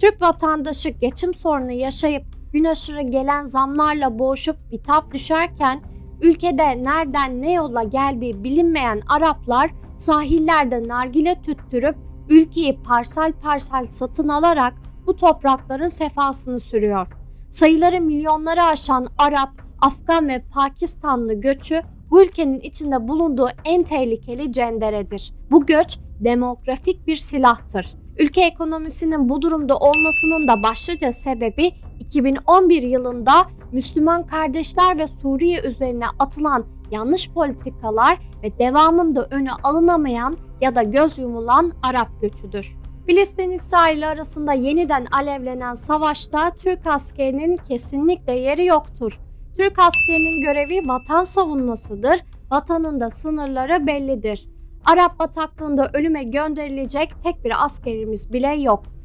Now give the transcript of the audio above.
Türk vatandaşı geçim sorunu yaşayıp gün aşırı gelen zamlarla boğuşup bitap düşerken ülkede nereden ne yola geldiği bilinmeyen Araplar sahillerde nargile tüttürüp ülkeyi parsel parsel satın alarak bu toprakların sefasını sürüyor. Sayıları milyonları aşan Arap, Afgan ve Pakistanlı göçü bu ülkenin içinde bulunduğu en tehlikeli cenderedir. Bu göç demografik bir silahtır. Ülke ekonomisinin bu durumda olmasının da başlıca sebebi 2011 yılında Müslüman kardeşler ve Suriye üzerine atılan yanlış politikalar ve devamında önü alınamayan ya da göz yumulan Arap göçüdür. Filistin-İsrail arasında yeniden alevlenen savaşta Türk askerinin kesinlikle yeri yoktur. Türk askerinin görevi vatan savunmasıdır, vatanın da sınırları bellidir. Arap bataklığında ölüme gönderilecek tek bir askerimiz bile yok.